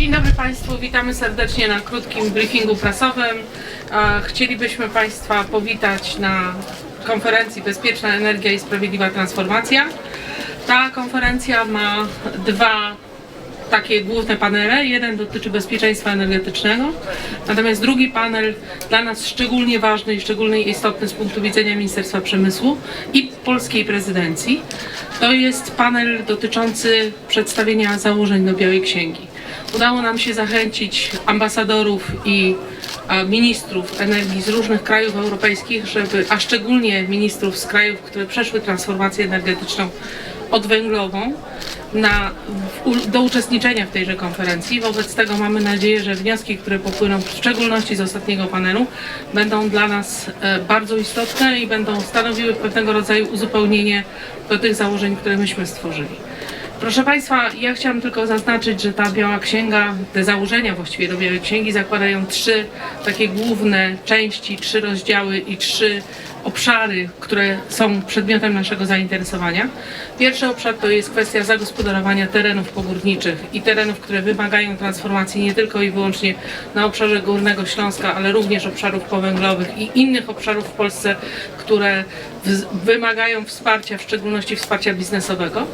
Dzień dobry Państwu, witamy serdecznie na krótkim briefingu prasowym. Chcielibyśmy Państwa powitać na konferencji Bezpieczna Energia i Sprawiedliwa Transformacja. Ta konferencja ma dwa takie główne panele. Jeden dotyczy bezpieczeństwa energetycznego, natomiast drugi panel dla nas szczególnie ważny i szczególnie istotny z punktu widzenia Ministerstwa Przemysłu i polskiej prezydencji. To jest panel dotyczący przedstawienia założeń do Białej Księgi. Udało nam się zachęcić ambasadorów i e, ministrów energii z różnych krajów europejskich, żeby, a szczególnie ministrów z krajów, które przeszły transformację energetyczną odwęglową, na, do uczestniczenia w tejże konferencji. Wobec tego mamy nadzieję, że wnioski, które popłyną w szczególności z ostatniego panelu, będą dla nas e, bardzo istotne i będą stanowiły pewnego rodzaju uzupełnienie do tych założeń, które myśmy stworzyli. Proszę Państwa, ja chciałam tylko zaznaczyć, że ta Biała Księga, te założenia właściwie do Białej Księgi zakładają trzy takie główne części, trzy rozdziały i trzy obszary, które są przedmiotem naszego zainteresowania. Pierwszy obszar to jest kwestia zagospodarowania terenów pogórniczych i terenów, które wymagają transformacji nie tylko i wyłącznie na obszarze Górnego Śląska, ale również obszarów powęglowych i innych obszarów w Polsce, które wymagają wsparcia, w szczególności wsparcia biznesowego.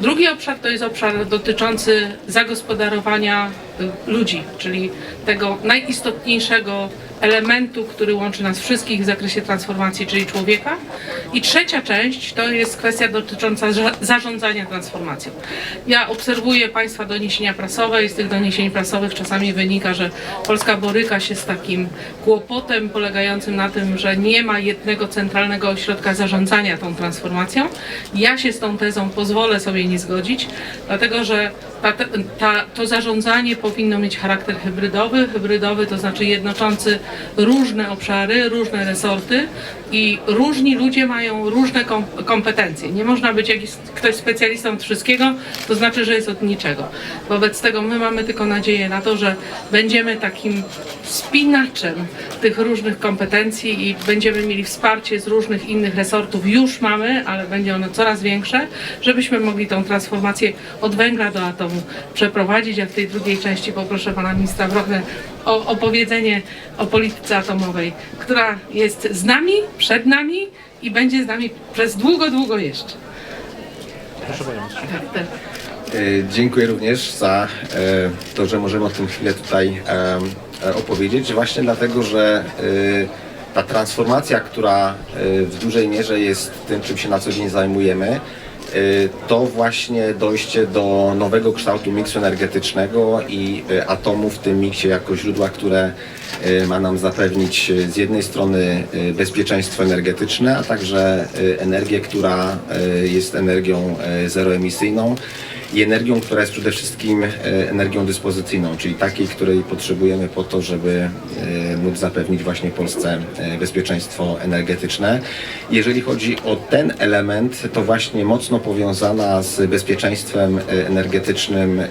Drugi obszar to jest obszar dotyczący zagospodarowania y, ludzi, czyli tego najistotniejszego elementu, który łączy nas wszystkich w zakresie transformacji, czyli człowieka. I trzecia część to jest kwestia dotycząca za- zarządzania transformacją. Ja obserwuję Państwa doniesienia prasowe i z tych doniesień prasowych czasami wynika, że Polska boryka się z takim kłopotem polegającym na tym, że nie ma jednego centralnego ośrodka zarządzania tą transformacją. Ja się z tą tezą pozwolę sobie nie zgodzić, dlatego że ta, ta, to zarządzanie powinno mieć charakter hybrydowy. Hybrydowy to znaczy jednoczący różne obszary, różne resorty i różni ludzie mają różne kom kompetencje. Nie można być jakiś ktoś specjalistą od wszystkiego, to znaczy, że jest od niczego. Wobec tego my mamy tylko nadzieję na to, że będziemy takim spinaczem tych różnych kompetencji i będziemy mieli wsparcie z różnych innych resortów. Już mamy, ale będzie ono coraz większe, żebyśmy mogli tą transformację od węgla do atomu przeprowadzić. A w tej drugiej części poproszę pana ministra Wrochnę o opowiedzenie o polityce atomowej, która jest z nami, przed nami i będzie z nami przez długo, długo jeszcze. Tak, tak. E, Dziękuję również za e, to, że możemy o tym chwilę tutaj e, opowiedzieć. Właśnie dlatego, że e, ta transformacja, która w dużej mierze jest tym, czym się na co dzień zajmujemy, to właśnie dojście do nowego kształtu miksu energetycznego i e, atomu w tym miksie jako źródła, które e, ma nam zapewnić z jednej strony bezpieczeństwo energetyczne, a także energię, która jest energią zeroemisyjną i energią, która jest przede wszystkim e, energią dyspozycyjną, czyli takiej, której potrzebujemy po to, żeby e, móc zapewnić właśnie Polsce e, bezpieczeństwo energetyczne. Jeżeli chodzi o ten element, to właśnie mocno powiązana z bezpieczeństwem energetycznym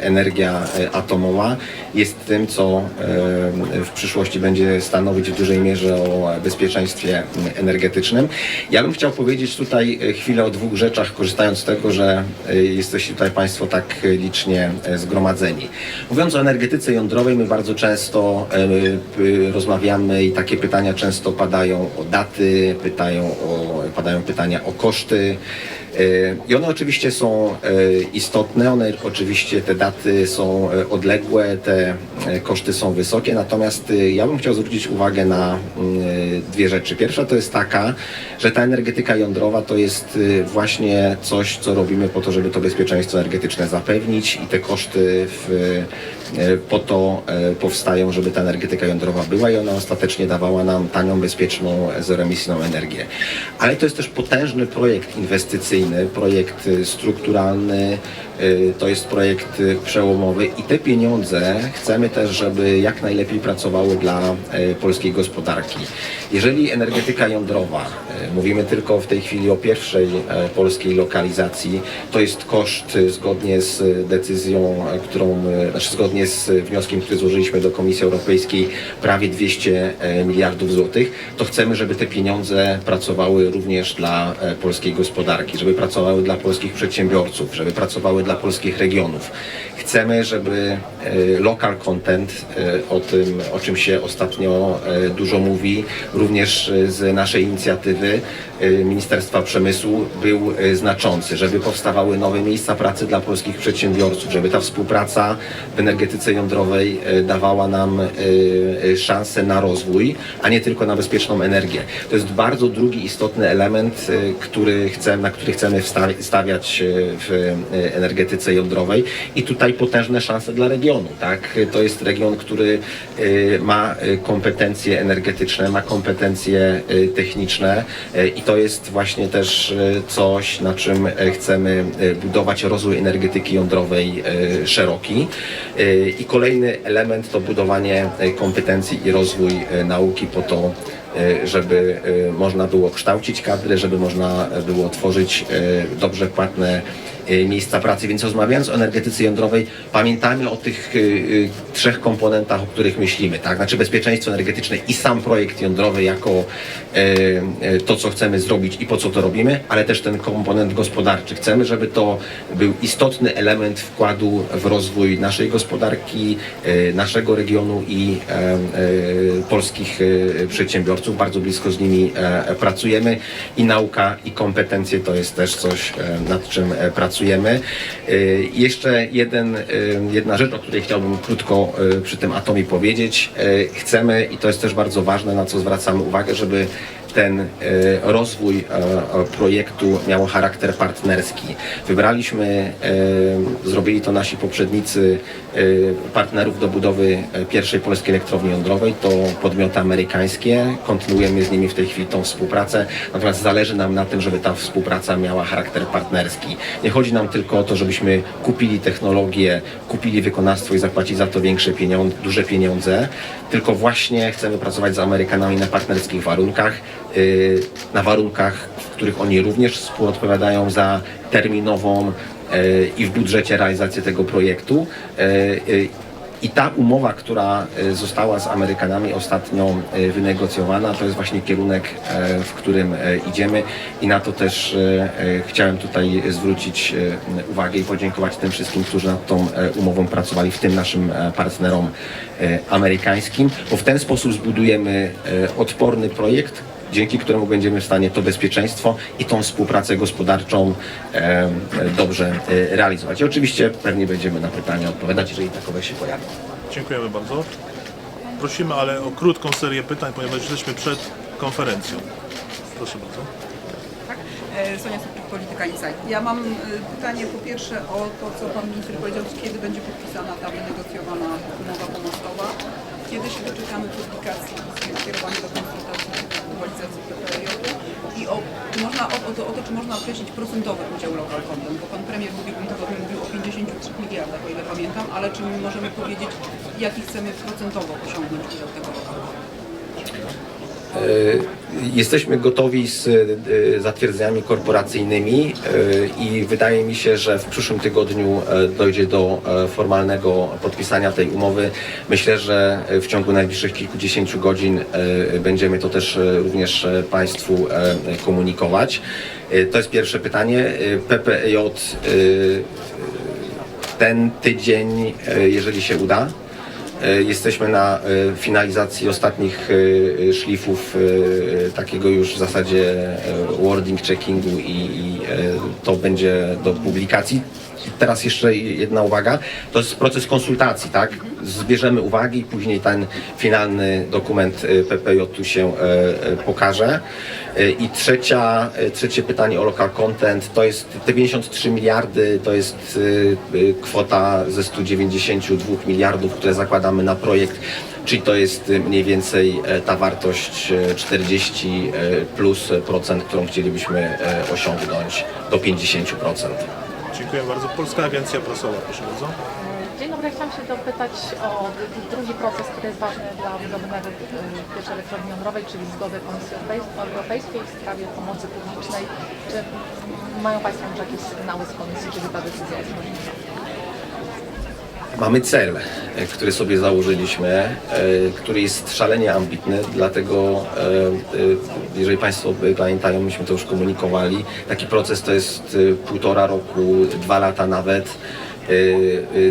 energia atomowa jest tym, co w przyszłości będzie stanowić w dużej mierze o bezpieczeństwie energetycznym. Ja bym chciał powiedzieć tutaj chwilę o dwóch rzeczach, korzystając z tego, że jesteście tutaj Państwo tak e, licznie e, zgromadzeni. Mówiąc o energetyce jądrowej, my bardzo często e, rozmawiamy i takie pytania często padają o daty, pytają o, padają pytania o koszty. E, I one oczywiście są e, istotne, one oczywiście te daty są e, odległe, te koszty są wysokie, natomiast ja bym chciał zwrócić uwagę na mm, dwie rzeczy. Pierwsza to jest taka, że ta energetyka jądrowa to jest właśnie coś, co robimy po to, żeby to bezpieczeństwo energetyczne zapewnić i te koszty w, po to powstają, żeby ta energetyka jądrowa była i ona ostatecznie dawała nam tanią, bezpieczną, zeroemisyjną energię. Ale to jest też potężny projekt inwestycyjny, projekt e, strukturalny, e, to jest projekt e, przełomowy i te pieniądze chcemy też, żeby jak najlepiej pracowały dla polskiej gospodarki. Jeżeli energetyka jądrowa, mówimy tylko w tej chwili o pierwszej polskiej lokalizacji, to jest koszt zgodnie z decyzją, którą, znaczy zgodnie z wnioskiem, który złożyliśmy do Komisji Europejskiej, prawie 200 e, miliardów złotych, to chcemy, żeby te pieniądze pracowały również dla polskiej gospodarki, żeby pracowały dla polskich przedsiębiorców, żeby pracowały dla polskich regionów. Chcemy, żeby e, local content, e, o tym, o czym się ostatnio e, dużo mówi, również z naszej inicjatywy Ministerstwa Przemysłu był znaczący, żeby powstawały nowe miejsca pracy dla polskich przedsiębiorców, żeby ta współpraca w energetyce jądrowej dawała nam szansę na rozwój, a nie tylko na bezpieczną energię. To jest bardzo drugi istotny element, który chcemy, na który chcemy stawiać e, w e, energetyce jądrowej i tutaj potężne szanse dla regionu. Tak? To jest region, który e, ma kompetencje energetyczne, ma kompetencje techniczne i to jest właśnie też coś, na czym chcemy budować rozwój energetyki jądrowej szeroki. I kolejny element to budowanie kompetencji i rozwój nauki po to, żeby e, można było kształcić kadry, żeby można było tworzyć e, dobrze płatne e, miejsca pracy. Więc rozmawiając o energetyce jądrowej, pamiętajmy o tych e, e, trzech komponentach, o których myślimy. Tak? Znaczy bezpieczeństwo energetyczne i sam projekt jądrowy jako to, co chcemy zrobić i po co to robimy, ale też ten komponent gospodarczy. Chcemy, żeby to był istotny element wkładu w rozwój naszej gospodarki, naszego regionu i polskich przedsiębiorców. Bardzo blisko z nimi e, pracujemy i nauka i kompetencje to jest też coś, e, nad czym e, pracujemy. E, Jeszcze jeden, e, jedna rzecz, o której chciałbym krótko e, przy tym atomie powiedzieć. Chcemy, i to jest też bardzo ważne, na co zwracamy uwagę, żeby ten rozwój projektu miał charakter partnerski. Wybraliśmy, zrobili to nasi poprzednicy, partnerów do budowy e, pierwszej polskiej elektrowni jądrowej. To podmioty amerykańskie. Kontynuujemy z nimi w tej chwili tą współpracę. Natomiast zależy nam na tym, żeby ta współpraca miała charakter partnerski. Nie chodzi nam tylko o to, żebyśmy kupili technologię, kupili wykonawstwo i zapłacić za to większe pieniądze, duże pieniądze, tylko właśnie chcemy pracować z Amerykanami na partnerskich warunkach, yy, na warunkach, w których oni również współodpowiadają za terminową i w budżecie realizację tego projektu. Yy, yy, i ta umowa, która e, została z Amerykanami ostatnio e, wynegocjowana, to jest właśnie kierunek, e, w którym e, idziemy i na to też e, e, chciałem tutaj zwrócić e, uwagę i podziękować tym wszystkim, którzy nad tą e, umową pracowali, w tym naszym e, partnerom e, amerykańskim, bo w ten sposób zbudujemy e, odporny projekt, dzięki któremu będziemy w stanie to bezpieczeństwo i tą współpracę gospodarczą dobrze e, realizować. I oczywiście pewnie będziemy na pytania odpowiadać, jeżeli takowe się pojawią. Dziękujemy bardzo. Prosimy ale o krótką serię pytań, ponieważ jesteśmy przed konferencją. Proszę bardzo. Tak? E, Sonia Sopik, Polityka Insight. Ja mam e, pytanie po pierwsze o to, co Pan Minister powiedział, kiedy będzie podpisana ta wynegocjowana umowa pomostowa. Kiedy się doczekamy publikacji skierowanej do konsultacji i o, można, o, o, to, o to, czy można określić procentowy udział local content, bo Pan Premier ubiegłym tygodniu mówił o 53 miliardach, o ile pamiętam, ale czy my możemy powiedzieć, jaki chcemy procentowo osiągnąć udział tego local content? E, Jesteśmy gotowi z e, zatwierdzeniami korporacyjnymi e, i wydaje mi się, że w przyszłym tygodniu dojdzie do formalnego podpisania tej umowy. Myślę, że w ciągu najbliższych kilkudziesięciu godzin będziemy to też również Państwu komunikować. To jest pierwsze pytanie. PPJ ten tydzień, jeżeli się uda, Jesteśmy na e, finalizacji ostatnich e, szlifów e, takiego już w zasadzie e, wording checkingu i, e, to będzie do publikacji. Teraz jeszcze jedna uwaga, to jest proces konsultacji, tak? Zbierzemy uwagi i później ten finalny dokument e, PPJ tu się e, e, pokaże. E, I trzecia, trzecie pytanie o local content, to jest te 53 miliardy, to jest e, e, kwota ze 192 miliardów, które zakładamy na projekt, czyli to jest mniej więcej ta wartość e, 40 e, plus procent, którą chcielibyśmy osiągnąć do 50 procent. Dziękuję bardzo. Polska Agencja Prasowa, proszę bardzo. Dzień dobry, chciałam się dopytać o drugi proces, który jest ważny dla budowy y, pierwszej elektrowni jądrowej, czyli zgody Komisji Europejs- Europejskiej w sprawie pomocy publicznej. Czy mają Państwo już jakieś sygnały z Komisji, kiedy ta decyzja jest możliwa? Mamy cel, e, który sobie założyliśmy, e, który jest szalenie ambitny, dlatego e, jeżeli Państwo pamiętają, myśmy to już komunikowali, taki proces to jest półtora roku, dwa lata nawet.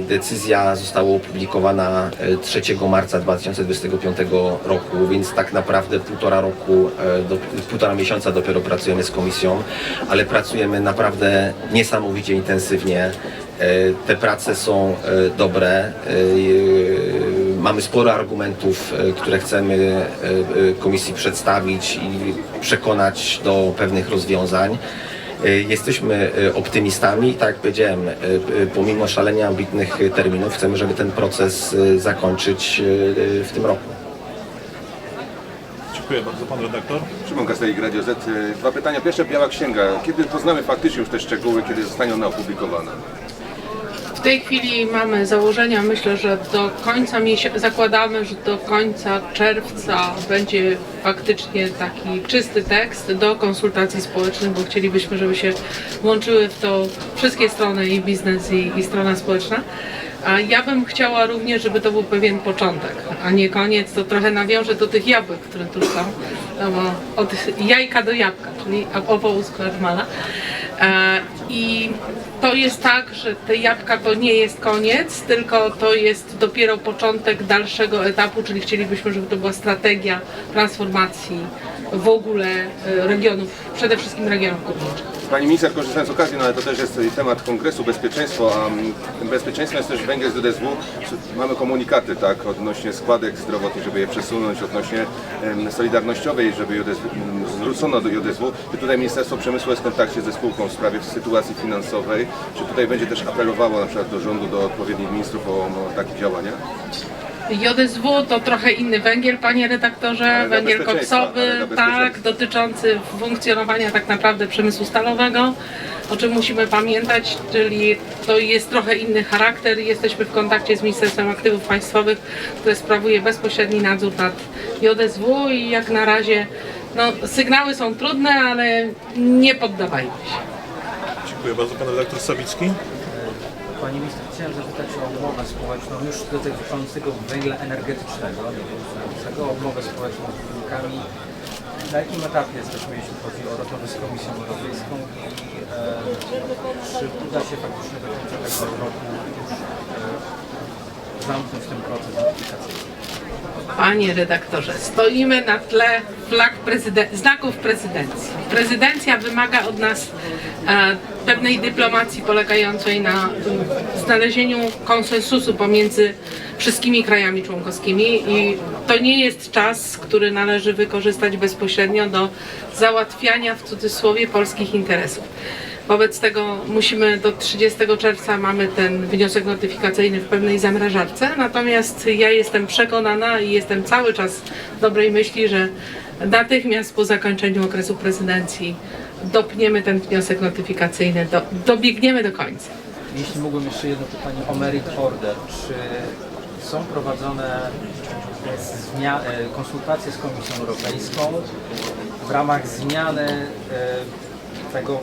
Decyzja została opublikowana e, 3 marca 2025 roku, więc tak naprawdę półtora roku, do, półtora miesiąca dopiero pracujemy z komisją, ale pracujemy naprawdę niesamowicie intensywnie. E, Te prace są e, dobre. E, Mamy sporo argumentów, które chcemy komisji przedstawić i przekonać do pewnych rozwiązań. Jesteśmy optymistami i tak jak powiedziałem, pomimo szalenie ambitnych terminów chcemy, żeby ten proces zakończyć w tym roku. Dziękuję bardzo, pan redaktor. Szymon Kastelik, Radio Z. Dwa pytania. Pierwsze, Biała Księga. Kiedy poznamy faktycznie już te szczegóły, kiedy zostanie ona opublikowana? W tej chwili mamy założenia, myślę, że do końca miesiąca, zakładamy, że do końca czerwca będzie faktycznie taki czysty tekst do konsultacji społecznych, bo chcielibyśmy, żeby się włączyły w to wszystkie strony i biznes i, i strona społeczna. A ja bym chciała również, żeby to był pewien początek, a nie koniec. To trochę nawiążę do tych jabłek, które tu są. No bo od jajka do jabłka, czyli opołu Klermana. E, I to jest tak, że te jabłka to nie jest koniec, tylko to jest dopiero początek dalszego etapu, czyli chcielibyśmy, żeby to była strategia transformacji w ogóle e, regionów, przede wszystkim regionów górniczych. Pani minister, korzystając z okazji, no ale to też jest temat kongresu, bezpieczeństwo, a mm, tym bezpieczeństwem jest też węgiel z JDSW. Mamy komunikaty, tak, odnośnie składek zdrowotnych, żeby je przesunąć, odnośnie solidarnościowej, żeby JDSW, m, zwrócono do JDSW. Czy tutaj Ministerstwo Przemysłu jest w kontakcie ze spółką w sprawie sytuacji finansowej? Czy tutaj będzie też apelowało na przykład do rządu, do odpowiednich ministrów o, o takie działania? JSW to trochę inny węgiel, panie redaktorze, Ale węgiel bezpieczeństwa, ale koksowy, dla tak, bezpieczeństwa. dotyczący funkcjonowania tak naprawdę przemysłu stalowego, o czym musimy pamiętać, czyli to jest trochę inny charakter. Jesteśmy w kontakcie z Ministerstwem Aktywów Państwowych, które sprawuje bezpośredni nadzór nad JSW i jak na razie no, sygnały są trudne, ale nie poddawajmy się. Dziękuję bardzo, pan redaktor Sawicki. Pani minister, chciałem zapytać o umowę społeczną już dotyczącego węgla energetycznego, dotyczącego umowę społeczną z górnikami. Na jakim etapie jesteśmy, jeśli chodzi o rozmowy z Komisją Europejską i e, czy uda się faktycznie do końca tego roku już e, zamknąć ten proces notyfikacyjny? Panie redaktorze, stoimy na tle flag prezyden- znaków prezydencji. Prezydencja wymaga od nas e, pewnej dyplomacji polegającej na znalezieniu konsensusu pomiędzy wszystkimi krajami członkowskimi i to nie jest czas, który należy wykorzystać bezpośrednio do załatwiania w cudzysłowie polskich interesów. Wobec tego musimy do 30 czerwca mamy ten wniosek notyfikacyjny w pewnej zamrażarce, natomiast ja jestem przekonana i jestem cały czas dobrej myśli, że natychmiast po zakończeniu okresu prezydencji dopniemy ten wniosek notyfikacyjny, do, dobiegniemy do końca. Jeśli mógłbym jeszcze jedno pytanie o merit order. Czy są prowadzone zmia- e, konsultacje z Komisją Europejską w ramach zmiany e, tego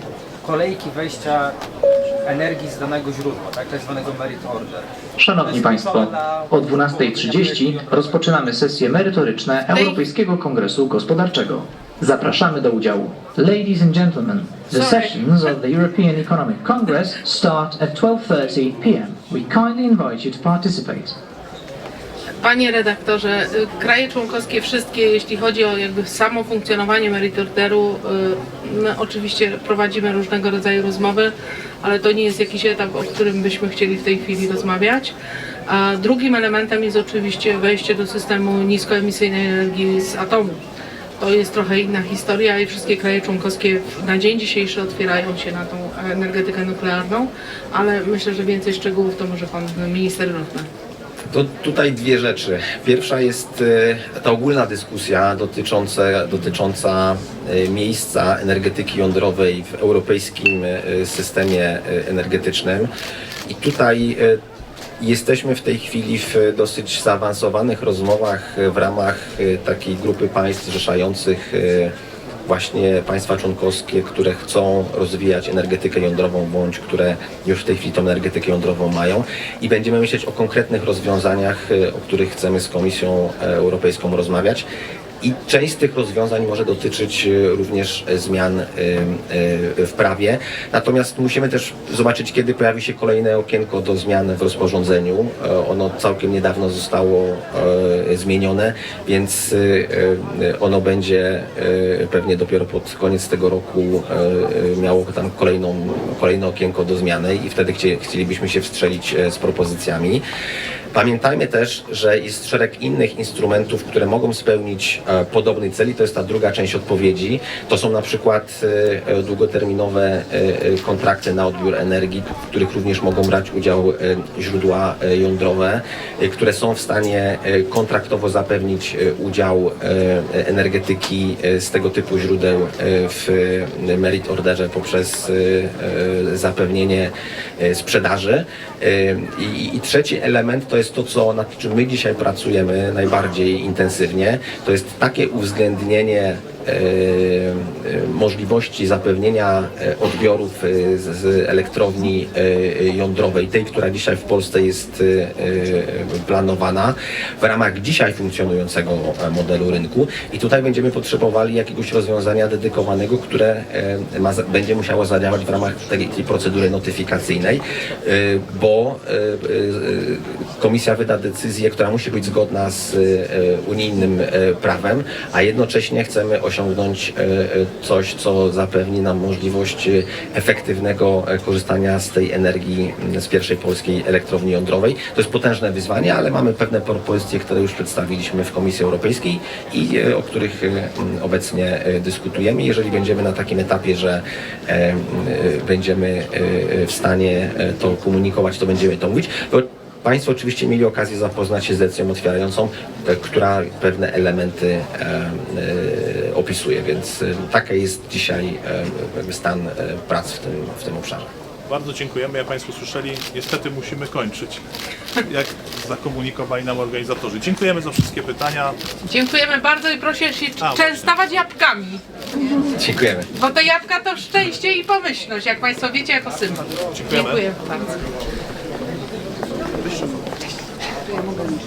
kolejki wejścia energii z danego źródła, tak, tak zwanego merit order? Szanowni Państwo, o 12.30 rozpoczynamy sesje merytoryczne Europejskiego Kongresu Gospodarczego. Zapraszamy do udziału. Ladies and gentlemen, the sessions of the European Economic Congress start at 12.30 p.m. We kindly invite you to participate. Panie redaktorze, y, kraje członkowskie wszystkie, jeśli chodzi o jakby samo funkcjonowanie merit orderu, y, my oczywiście prowadzimy różnego rodzaju rozmowy, ale to nie jest jakiś etap, o którym byśmy chcieli w tej chwili rozmawiać. A drugim elementem jest oczywiście wejście do systemu niskoemisyjnej energii z atomu. To jest trochę inna historia i wszystkie kraje członkowskie na dzień dzisiejszy otwierają się na tą energetykę nuklearną, ale myślę, że więcej szczegółów to może pan minister Ruchner. To tutaj dwie rzeczy. Pierwsza jest e, ta ogólna dyskusja dotycząca, dotycząca e, miejsca energetyki jądrowej w europejskim e, systemie energetycznym. I tutaj Jesteśmy w tej chwili w dosyć zaawansowanych rozmowach e, w ramach e, takiej grupy państw zrzeszających e, właśnie państwa członkowskie, które chcą rozwijać energetykę jądrową, bądź które już w tej chwili tą energetykę jądrową mają i będziemy myśleć o konkretnych rozwiązaniach, y, o których chcemy z Komisją e, Europejską rozmawiać. I część z tych rozwiązań może dotyczyć e, również e, zmian e, w prawie. Natomiast musimy też zobaczyć, kiedy pojawi się kolejne okienko do zmian w rozporządzeniu. Ono całkiem niedawno zostało zmienione, więc ono będzie pewnie dopiero pod koniec tego roku miało tam kolejną, kolejne okienko do zmiany i wtedy chcie, chcielibyśmy się wstrzelić z propozycjami. Pamiętajmy też, że jest szereg innych instrumentów, które mogą spełnić e, podobny cel i to jest ta druga część odpowiedzi. To są na przykład e, e, długoterminowe kontrakty na odbiór energii, w których również mogą brać udział źródła jądrowe, które są w stanie kontraktowo zapewnić udział energetyki z tego typu źródeł w merit orderze poprzez zapewnienie sprzedaży. I trzeci element to jest to, co, nad czym my dzisiaj pracujemy najbardziej intensywnie. To jest takie uwzględnienie e, e, możliwości zapewnienia e, odbiorów z, elektrowni jądrowej, tej, która dzisiaj w Polsce jest planowana w ramach dzisiaj funkcjonującego modelu rynku. I tutaj będziemy potrzebowali jakiegoś rozwiązania dedykowanego, które ma, będzie musiało zadziałać w ramach tej, tej procedury notyfikacyjnej, bo komisja wyda decyzję, która musi być zgodna z unijnym e, prawem, a jednocześnie chcemy osiągnąć e, e, coś, co zapewni nam możliwość e, efektywnego korzystania z tej energii m, z pierwszej polskiej elektrowni jądrowej. To jest potężne wyzwanie, ale mamy pewne propozycje, które już przedstawiliśmy w Komisji Europejskiej i o których e, m, obecnie dyskutujemy. Jeżeli będziemy na takim etapie, że m, e, będziemy w stanie to komunikować, to będziemy to mówić. Państwo oczywiście mieli okazję zapoznać się z decyzją otwierającą, e, która pewne elementy e, e, opisuje, więc taki jest dzisiaj stan prac w tym, w tym obszarze. Bardzo dziękujemy. Jak Państwo słyszeli, niestety musimy kończyć, jak zakomunikowali nam organizatorzy. Dziękujemy za wszystkie pytania. Dziękujemy bardzo i proszę się A, częstować jabłkami, Dziękujemy. bo te jabłka to szczęście i pomyślność, jak Państwo wiecie, jako symbol. Dziękujemy. Dziękuję bardzo. 咱们。